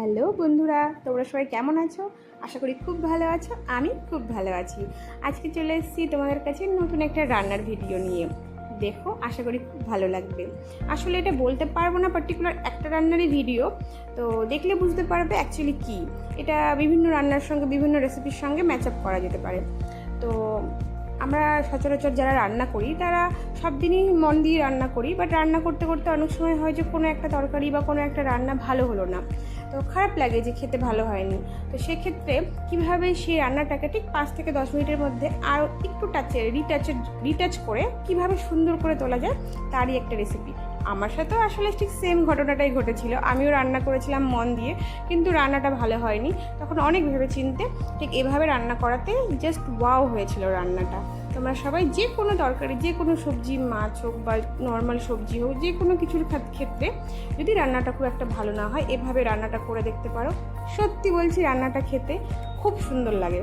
Hello বন্ধুরা, তোমরা সবাই কেমন আছো? আশা করি খুব ভালো আছো, আমি খুব ভালো আছি। আজকে চলে এসেছি তোমাদের কাছে নতুন একটা রান্নার ভিডিও নিয়ে। দেখো, আশা করি খুব ভালো লাগবে। আসলে এটা বলতে পারব না পার্টিকুলার একটা রান্নারই ভিডিও তো দেখলে বুঝতে পারবে অ্যাকচুয়ালি কী। এটা বিভিন্ন রান্নার সঙ্গে, বিভিন্ন রেসিপির সঙ্গে ম্যাচ আপ করা যেতে পারে। তো আমরা সচরাচর যারা রান্না করি, তারা সব দিনই মন দিয়ে রান্না করি। বাট রান্না করতে করতে অনেক সময় হয় যে কোনো একটা তরকারি বা কোনো একটা রান্না ভালো হলো না। তো খারাপ লাগে যে খেতে ভালো হয়নি। তো সেক্ষেত্রে কীভাবে সেই রান্নাটাকে ঠিক পাঁচ থেকে দশ মিনিটের মধ্যে আরও একটু টাচে রিটাচের রিটাচ করে কীভাবে সুন্দর করে তোলা যায়, তারই একটা রেসিপি আমার সাথেও আসলে ঠিক সেম ঘটনাটাই ঘটেছিল। আমিও রান্না করেছিলাম মন দিয়ে, কিন্তু রান্নাটা ভালো হয়নি। তখন অনেক ভেবে চিনতে ঠিক এভাবে রান্না করাতে জাস্ট ওয়াও হয়েছিল রান্নাটা। তোমরা সবাই যে কোনো তরকারি, যে কোনো সবজি, মাছ হোক বা নর্মাল সবজি হোক, যে কোনো কিছুর ক্ষেত্রে যদি রান্নাটা খুব একটা ভালো না হয়, এভাবে রান্নাটা করে দেখতে পারো। সত্যি বলছি, রান্নাটা খেতে খুব সুন্দর লাগে।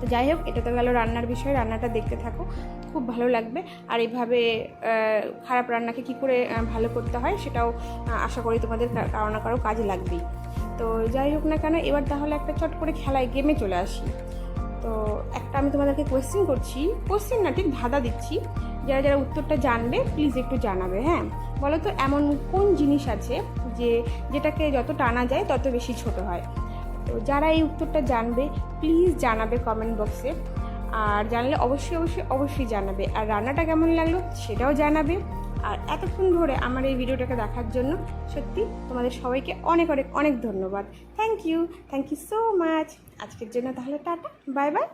তো যাই হোক, এটা তো গেল রান্নার বিষয়, রান্নাটা দেখতে থাকো, খুব ভালো লাগবে। আর এইভাবে খারাপ রান্নাকে কি করে ভালো করতে হয় সেটাও আশা করি তোমাদের কারও না কারও কাজে লাগবেই। তো যাই হোক না কেন, এবার তাহলে একটা চট করে খেলায় গেমে চলে আসি। তো একটা আমি তোমাদেরকে কোয়েশ্চেন করছি। কোয়েশ্চেন না, ঠিক ধাঁধা দিচ্ছি। যারা যারা উত্তরটা জানবে প্লিজ একটু জানাবে হ্যাঁ? বলো তো, এমন কোন জিনিস আছে যে, যেটাকে যত টানা যায়, তত বেশি ছোট হয়? তো যারা এই উত্তরটা জানবে প্লিজ জানাবে কমেন্ট বক্সে আর জানলে অবশ্যই অবশ্যই অবশ্যই জানাবে। আর রান্নাটা কেমন লাগল সেটাও জানাবে। আর এতক্ষণ ধরে আমার এই ভিডিওটাকে দেখার জন্য সত্যি তোমাদের সবাইকে অনেক অনেক অনেক ধন্যবাদ। Thank you thank you so much আজকের জন্য তাহলে টাটা বাই বাই